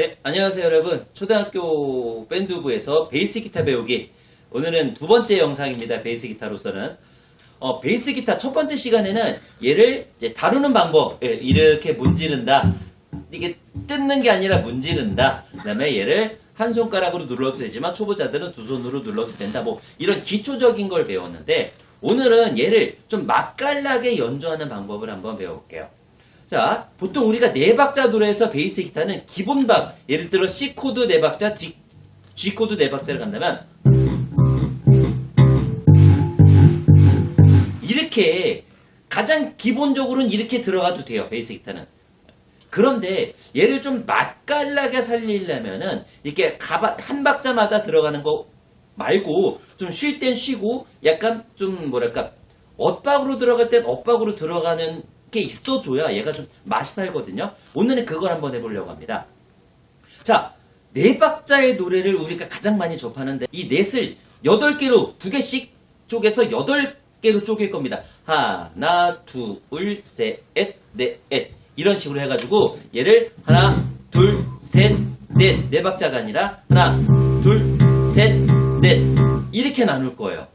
네, 안녕하세요 여러분. 초등학교 밴드부에서 베이스 기타 배우기. 오늘은 두 번째 영상입니다. 베이스 기타로서는. 어, 베이스 기타 첫 번째 시간에는 얘를 다루는 방법. 예, 이렇게 문지른다. 이게 뜯는 게 아니라 문지른다. 그 다음에 얘를 한 손가락으로 눌러도 되지만 초보자들은 두 손으로 눌러도 된다. 뭐 이런 기초적인 걸 배웠는데 오늘은 얘를 좀 맛깔나게 연주하는 방법을 한번 배워볼게요. 자, 보통 우리가 네 박자 노래에서 베이스 기타는 기본 박, 예를 들어 C 코드 네 박자, G, 코드 네 박자를 간다면 이렇게 가장 기본적으로는 이렇게 들어가도 돼요. 베이스 기타는. 그런데 얘를 좀 맛깔나게 살리려면은 이렇게 한 박자마다 들어가는 거 말고 좀 쉴 땐 쉬고 약간 좀 뭐랄까 엇박으로 들어갈 땐 엇박으로 들어가는 게 있어줘야 얘가 좀 맛이 살거든요. 오늘은 그걸 한번 해보려고 합니다. 자, 네 박자의 노래를 우리가 가장 많이 접하는데 이 넷을 여덟 개로 두 개씩 쪼개서 여덟 개로 쪼갤 겁니다. 하나, 둘, 셋, 넷, 넷 이런 식으로 해가지고 얘를 하나, 둘, 셋, 넷 네 박자가 아니라 하나, 둘, 셋, 넷 이렇게 나눌 거예요.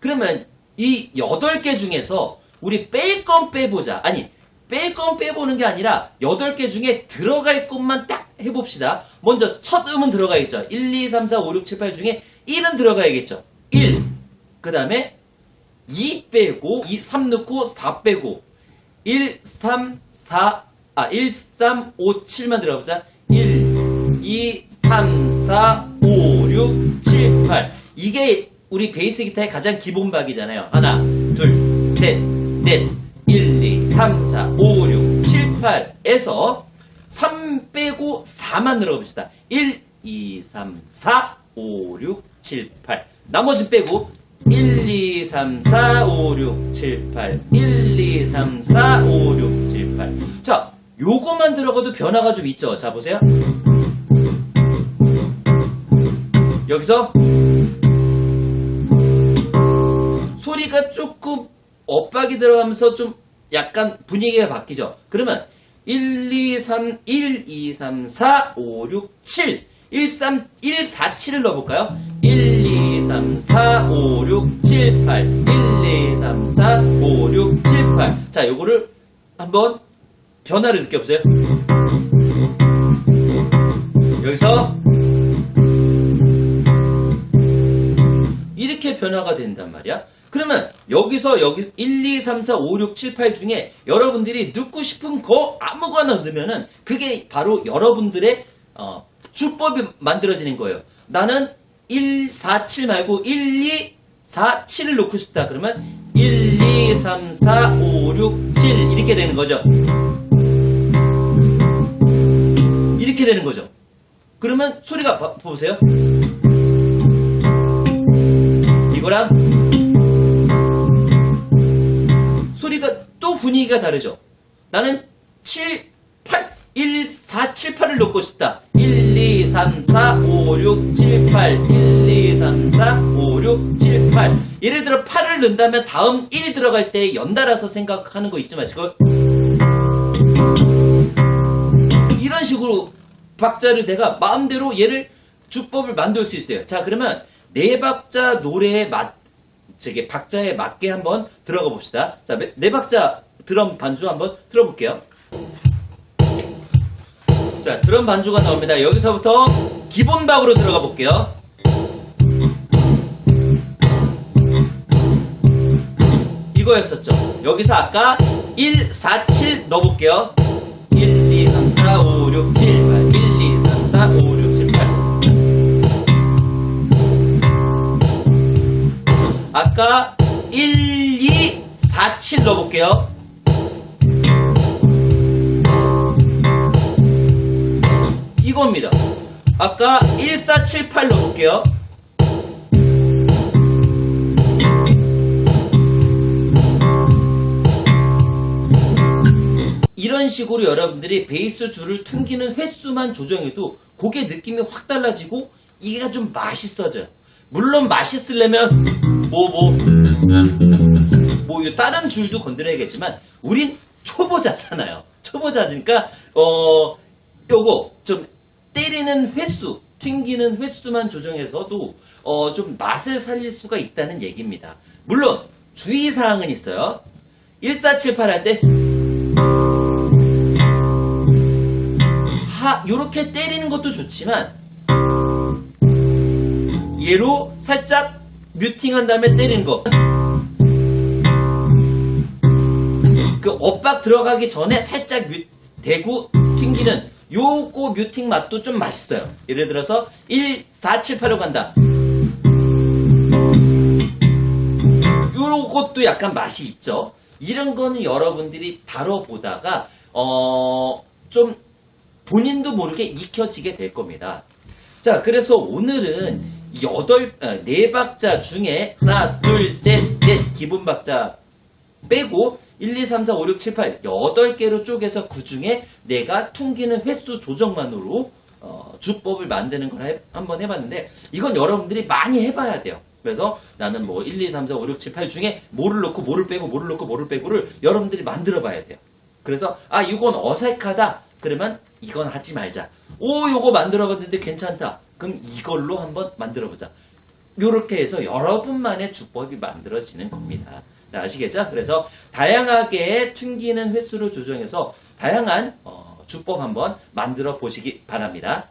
그러면 이 여덟 개 중에서 우리 뺄 건 빼보자. 아니, 뺄 건 빼보는 게 아니라 여덟 개 중에 들어갈 것만 딱 해봅시다. 먼저 첫 음은 들어가야겠죠. 1, 2, 3, 4, 5, 6, 7, 8 중에 1은 들어가야겠죠. 1. 그 다음에 2 빼고, 2, 3 넣고 4 빼고, 1, 3, 4, 아, 1, 3, 5, 7만 들어가보자. 1, 2, 3, 4, 5, 6, 7, 8. 이게 우리 베이스 기타의 가장 기본 박이잖아요. 하나, 둘, 셋, 넷, 1, 2, 3, 4, 5, 6, 7, 8에서 3 빼고 4만 늘어봅시다. 1, 2, 3, 4, 5, 6, 7, 8. 나머지 빼고 1, 2, 3, 4, 5, 6, 7, 8. 1, 2, 3, 4, 5, 6, 7, 8. 자, 요거만 들어가도 변화가 좀 있죠. 자, 보세요. 여기서 소리가 조금 엇박이 들어가면서 좀 약간 분위기가 바뀌죠. 그러면 1, 2, 3, 1, 2, 3, 4, 5, 6, 7. 1, 3, 1, 4, 7을 넣어볼까요? 1, 2, 3, 4, 5, 6, 7, 8. 1, 2, 3, 4, 5, 6, 7, 8. 자, 요거를 한번 변화를 느껴보세요. 여기서 변화가 된단 말이야. 그러면 여기서 여기 1, 2, 3, 4, 5, 6, 7, 8 중에 여러분들이 넣고 싶은 거 아무거나 넣으면은 그게 바로 여러분들의 어, 주법이 만들어지는 거예요. 나는 1, 4, 7 말고 1, 2, 4, 7을 넣고 싶다. 그러면 1, 2, 3, 4, 5, 6, 7 이렇게 되는 거죠. 이렇게 되는 거죠. 그러면 소리가 봐- 보세요. 이거랑 소리가 또 분위기가 다르죠. 나는 7, 8, 1, 4, 7, 8을 넣고 싶다. 1, 2, 3, 4, 5, 6, 7, 8. 1, 2, 3, 4, 5, 6, 7, 8. 예를 들어 8을 넣는다면 다음 1 들어갈 때 연달아서 생각하는 거 잊지 마시고 이런 식으로 박자를 내가 마음대로 얘를 주법을 만들 수 있어요. 자, 그러면 네 박자 노래에 맞, 저기 박자에 맞게 한번 들어가 봅시다. 자, 네- 네 박자 드럼 반주 한번 들어볼게요. 자, 드럼 반주가 나옵니다. 여기서부터 기본 박으로 들어가 볼게요. 이거였었죠. 여기서 아까 1, 4, 7 넣어볼게요. 1, 2, 3, 4, 5, 6, 7, 아까 1, 2, 4, 7 넣어볼게요. 이겁니다. 아까 1, 4, 7, 8 넣어볼게요. 이런 식으로 여러분들이 베이스 줄을 퉁기는 횟수만 조정해도 곡의 느낌이 확 달라지고 이게 좀 맛있어져요. 물론 맛있으려면 뭐 뭐 뭐 다른 줄도 건드려야겠지만 우린 초보자잖아요. 초보자니까 어 요거 좀 때리 때리는 횟수, 튕기는 횟수만 조정해서도 어, 좀 맛을 살릴 수가 있다는 얘기입니다. 물론 주의사항은 있어요. 1478 할 때 하, 요렇게 때리는 것도 좋지만 얘로 살짝 뮤팅한 다음에 때리는 거. 그 엇박 들어가기 전에 살짝 뮤, 대구 튕기는 요거 뮤팅 맛도 좀 맛있어요. 예를 들어서 1, 4, 7, 8로 간다. 요것도 약간 맛이 있죠. 이런 거는 여러분들이 다뤄보다가 어, 좀 본인도 모르게 익혀지게 될 겁니다. 자, 그래서 오늘은 여덟, 어, 네 박자 중에 하나, 둘, 셋, 넷 기본 박자 빼고 1, 2, 3, 4, 5, 6, 7, 8 8개로 쪼개서 그 중에 내가 퉁기는 횟수 조정만으로 어, 주법을 만드는 걸 해- 한번 해봤는데 이건 여러분들이 많이 해봐야 돼요. 그래서 나는 뭐 1, 2, 3, 4, 5, 6, 7, 8 중에 뭐를 넣고 뭐를 빼고 뭐를 넣고 뭐를 빼고를 여러분들이 만들어 봐야 돼요. 그래서 아 이건 어색하다 그러면 이건 하지 말자. 오 요거 만들어 봤는데 괜찮다. 그럼 이걸로 한번 만들어 보자. 요렇게 해서 여러분만의 주법이 만들어지는 겁니다. 자, 아시겠죠? 그래서 다양하게 튕기는 횟수를 조정해서 다양한 어, 주법 한번 만들어 보시기 바랍니다.